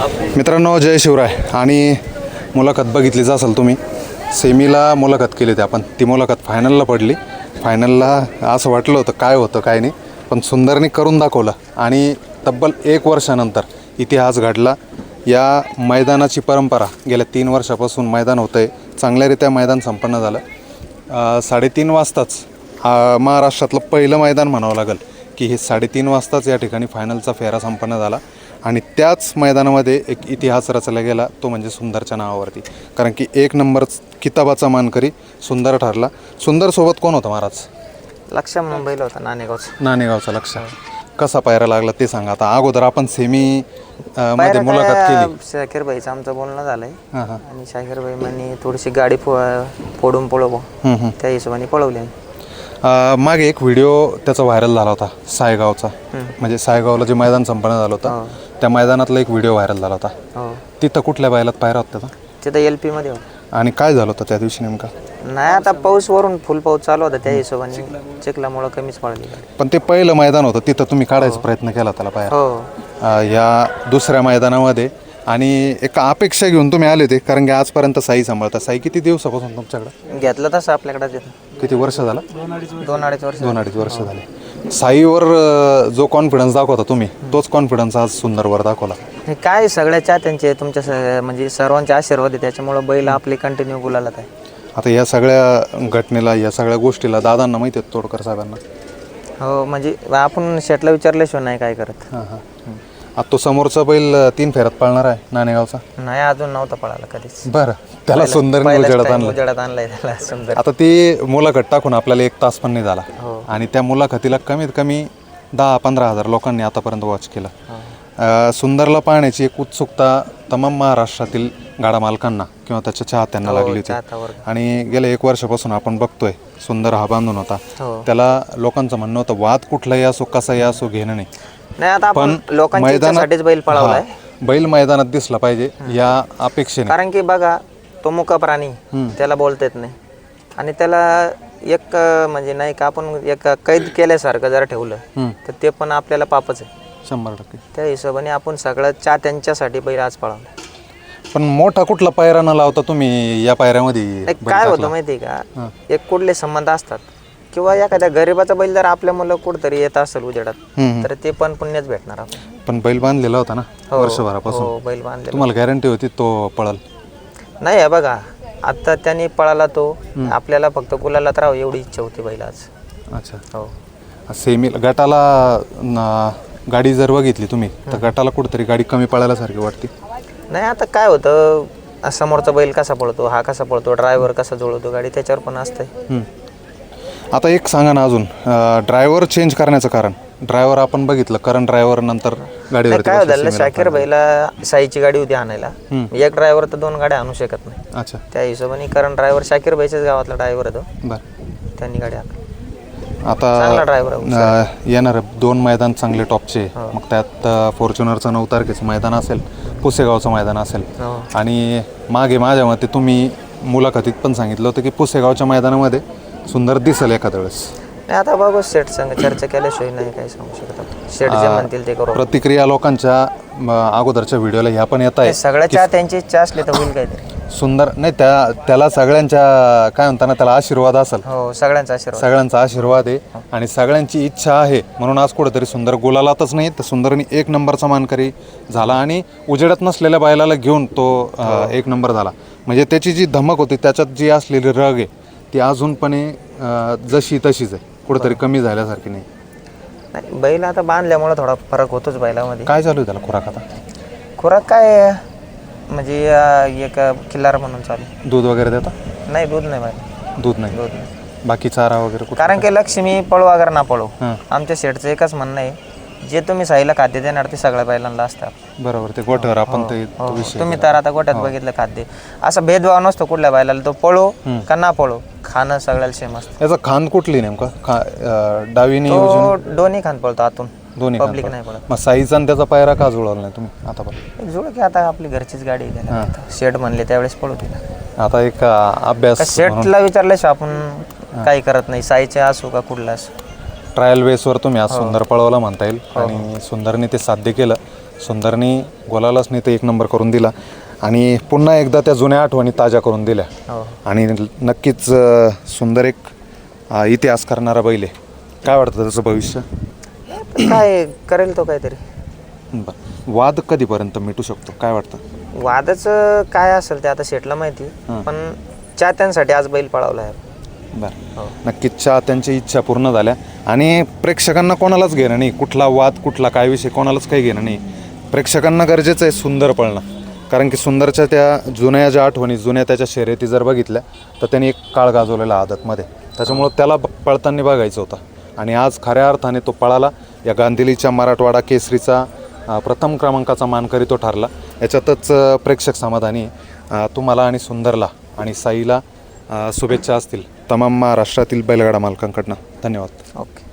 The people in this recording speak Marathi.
मित्रांनो जय शिवराय. आणि मुलाखत बघितलीच असेल तुम्ही. सेमीला मुलाखत केली होती आपण. ती मुलाखत फायनलला पडली. फायनलला असं वाटलं होतं काय होतं काय नाही. पण सुंदरने करून दाखवलं. आणि तब्बल एक वर्षानंतर इतिहास घडला. या मैदानाची परंपरा गेल्या तीन वर्षापासून मैदान होतं आहे चांगल्यारीत्या मैदान संपन्न झालं. साडेतीन वाजताच महाराष्ट्रातलं पहिलं मैदान म्हणावं लागेल की हे साडेतीन वाजताच या ठिकाणी फायनलचा फेरा संपन्न झाला. आणि त्याच मैदानामध्ये एक इतिहास रचला गेला तो म्हणजे सुंदरच्या नावावरती. कारण की एक नंबर किताबाचा मानकरी सुंदर ठरला. सुंदरसोबत कोण होता महाराज? लक्ष म्हणून बैल होता नाणेगावचा. नाणेगावचा लक्ष. कसा पायरा लागला ते सांगा. आता अगोदर आपण सेमी मध्ये मुलाखत केली. शाकीर भाईचं आमचं बोलणं झालंय. हां हां. आणि शाकीर भाई म्हणे थोडीशी गाडी फो फोडून पळव. त्या हिशोबाने पळवली आम्ही. मागे एक व्हिडिओ त्याचा व्हायरल झाला होता सायगावचा. म्हणजे सायगावला जे मैदान संपन्न झालं होतं त्या मैदानातला एक व्हिडिओ व्हायरल झाला होता. हो. तिथं कुठल्या बैलात पायरा होता तिथं एल पी मध्ये आणि काय झालं होतं त्या दिवशी नेमका? नाही आता पाऊस वरून फुल पाऊस चालू होता त्या हिशोबाने. चिखलामुळं कमीच गाडी पण ते पहिलं मैदान होतं तिथं तुम्ही काढायचा प्रयत्न केला त्याला पायरा. हो. या दुसऱ्या मैदानामध्ये. आणि एक अपेक्षा घेऊन तुम्ही आले होते कारण की आजपर्यंत साई सांभाळता. साई किती दिवसापासून तुमच्याकडे? घेतलं तसं आपल्याकडे किती वर्ष झालं? दोन अडीच वर्ष. दोन अडीच वर्ष. झाले. साईवर अ, जो कॉन्फिडन्स दाखवता तुम्ही तोच कॉन्फिडन्स आज सुंदरवर दाखवला. हे काय सगळ्या चाहत्यांचे तुमच्या स- म्हणजे सर्वांचे आशीर्वाद आहे त्याच्यामुळं बैल आपली कंटिन्यू गुलाला आहे. आता या सगळ्या घटनेला या सगळ्या गोष्टीला दादांना माहिती आहेत तोडकर साहेबांना. हो म्हणजे आपण शेटला विचारल्याशिवाय नाही काय करत. हां. हां. आता तो समोरचा बैल तीन फेऱ्यात पळणार आहे नाणेगावचा? नाही अजून नव्हता पळाला कधीच. बरं त्याला सुंदर उजेडात आणलं. उजेडात आणलाय त्याला सुंदर. आता ती मुलाखत टाकून आपल्याला एक तास पण नाही झाला. हो. आणि त्या मुलाखतीला कमीत कमी दहा पंधरा हजार लोकांनी आतापर्यंत वॉच केलं. हो. अ, सुंदरला पाहण्याची एक उत्सुकता तमाम महाराष्ट्रातील गाडा मालकांना किंवा त्याच्या चाहत्यांना लागली होती. आणि गेल्या एक वर्षापासून आपण बघतोय सुंदर हा बांधून होता. हो. त्याला लोकांचं म्हणणं होतं वाद कुठलाही असो कसाही असो घेणं नाही. नाही आता आपण लोकांच्या इच्छेसाठीच बैल पळवलाय. हा, बैल मैदानात दिसला पाहिजे या अपेक्षेने. कारण की बघा तो मुका प्राणी त्याला बोलता येत नाही. आणि त्याला एक अं, म्हणजे नाही का आपण एक कैद केल्यासारखं जर ठेवलं हम्म, तर ते पण आपल्याला पापच आहे. शंभर टक्के. त्या हिशोबाने आपण सगळं चा त्यांच्यासाठी बैल आज पळवला पण मोठा कुठला पायरा न लावता तुम्ही या पायऱ्यामध्ये नाही, काय? होतं माहिती आहे का? एक कुठले संबंध असतात. किंवा एखाद्या गरीबाचा बैल जर आपल्या मुलं कुठतरी येत असेल उजेडात हम्म, तर ते पण पुण्यच भेटणार पण बैल बांधलेला होता ना वर्षभरापासून? हो बैल बांधले तुम्हाला गॅरंटी होती तो पळल? नाही आहे बघा आता त्यांनी पळाला तो आपल्याला फक्त गुलालात राहावं एवढी इच्छा होती बैल आज. अच्छा. हो. सेमी गटाला न- गाडी जर बघितली तुम्ही तर गटाला कुठेतरी गाडी कमी पळायला वाटते? नाही आता काय होतं समोरचा बैल कसा पळतो हा कसा पळतो ड्रायव्हर कसा जुळवतो गाडी त्याच्यावर पण असतंय. हम्म. आता एक सांगा ना अजून ड्रायव्हर चेंज करण्याचं कारण. ड्रायव्हर आपण बघितलं कारण ड्रायव्हर नंतर गाडीवरती काय सेमीला. शाकीर भाईला साईची गाडी होती आणायला. एक ड्रायव्हर तर दोन गाड्या आणू शकत नाही. अच्छा. त्या हिशोबाने कारण ड्रायव्हर शाकीर भाईच्याच गावातला ड्रायव्हर होतो बरं. त्यांनी गाडी आणली. आता ड्रायव्हर येणार दोन मैदान चांगले टॉपचे. मग त्यात फॉर्च्युनरचं नऊ तारखेचं मैदान असेल पुसेगावचं मैदान असेल. हो. आणि मागे माझ्या मते तुम्ही मुलाखतीत पण सांगितलं होतं की पुसेगावच्या मैदानामध्ये सुंदर दिसेल एखाद्या वेळेस. नाही आता बघू शेट संग चर्चा केल्याशिवाय नाही काही सांगू शकत आपण. शेट जे म्हणतील ते करू. प्रतिक्रिया लोकांच्या म, अगोदरच्या व्हिडिओला ह्या पण येत आहे सगळ्याच्या त्यांची इच्छा असली तर होईल काहीतरी. सुंदर नाही त्या त्याला सगळ्यांच्या काय म्हणता ना त्याला आशीर्वाद असेल. हो सगळ्यांचा आशीर्वाद. सगळ्यांचा आशीर्वाद आहे आणि सगळ्यांची इच्छा आहे. म्हणून आज कुठेतरी सुंदर गुलालातच नाही तर सुंदरनी एक नंबरचा मानकरी झाला आणि उजेडात नसलेल्या बैलाला घेऊन तो अ, एक नंबर झाला. म्हणजे त्याची जी धमक होती त्याच्यात जी असलेली रग आहे ती अजूनपणे अ, जशी तशीच आहे. कुठेतरी कमी झाल्यासारखी नाही. नाही बैल आता बांधल्यामुळे थोडा फरक होतोच बैलामध्ये. काय चालू आहे त्याला खुराक आता? खुराक काय आहे? म्हणजे अं, एक किल्लार म्हणून चालू. दूध वगैरे देता? नाही दूध नाही बैल दूध नाही. दूध नाही. बाकी चारा वगैरे कुठं कारण की लक्ष्मी पळू अगर ना पळू. हां. आमच्या शेटचं एकच म्हणणं आहे जे तुम्ही साईला खाद्य देणार ते सगळ्या बैलांना असतात. बरोबर ते गोठ्यावर आपण ते तो हो, विषय तुम्ही तर आता गोट्यात बघितलं खाद्य. असा भेदभाव नसतो कुठल्या बैलाला तो पळो का ना पळो खाणं सगळ्याला सेम असतं. याचा खान कुठली नेमका? खा अं, डावीने तो दोन्ही खान पळतो आतून. दोन्ही पब्लिक खान नाही पळत. मग साईचा आणि त्याचा पायरा का जुळवला नाही तुम्ही आतापर्यंत? जुळ की आता आपली घरचीच गाडी आहे त्याला. शेट म्हणले त्यावेळेस पळू तिला. आता एक अं, अभ्यास शेटला विचारल्याशिवाय आपण काही करत नाही. साईचे असो का कुठला असो. ट्रायल बेसवर तुम्ही आज सुंदर पळवला म्हणता येईल. आणि सुंदरने ते साध्य केलं. सुंदरनी गोलालाच नाही तर एक नंबर करून दिला. आणि पुन्हा एकदा त्या जुन्या आठवणी ताज्या करून दिल्या. हो. आणि नक्कीच सुंदर एक इतिहास करणारा बैल आहे. काय वाटतं त्याचं भविष्य? काय करेल तो काहीतरी. बरं. वाद कधीपर्यंत मिटू शकतो? काय वाटतं? वादाचं काय असेल ते आता शेटला माहिती. हां. पण चाहत्यांसाठी आज बैल पळवला आहे. बरं. हो. नक्कीच त्यांची इच्छा पूर्ण झाल्या. आणि प्रेक्षकांना कोणालाच घेणं नाही. कुठला वाद कुठला काय विषय कोणालाच काही घेणं नाही. प्रेक्षकांना गरजेचं आहे सुंदर पळणं. कारण की सुंदरच्या त्या जुन्या ज्या आठवणी जुन्या त्याच्या शर्यती जर बघितल्या तर त्यांनी एक काळ गाजवलेला आदतमध्ये. त्याच्यामुळं त्याला ब- पळताना बघायचं होतं. आणि आज खऱ्या अर्थाने तो पळाला. या गांधिलीच्या मराठवाडा केसरीचा प्रथम क्रमांकाचा मानकरी तो ठरला. याच्यातच प्रेक्षक समाधानी तुम्हाला आणि सुंदरला आणि साईला शुभेच्छा असतील. तमाम महाराष्ट्रातील बैलगाडा मालकांकडनं. धन्यवाद. ओके.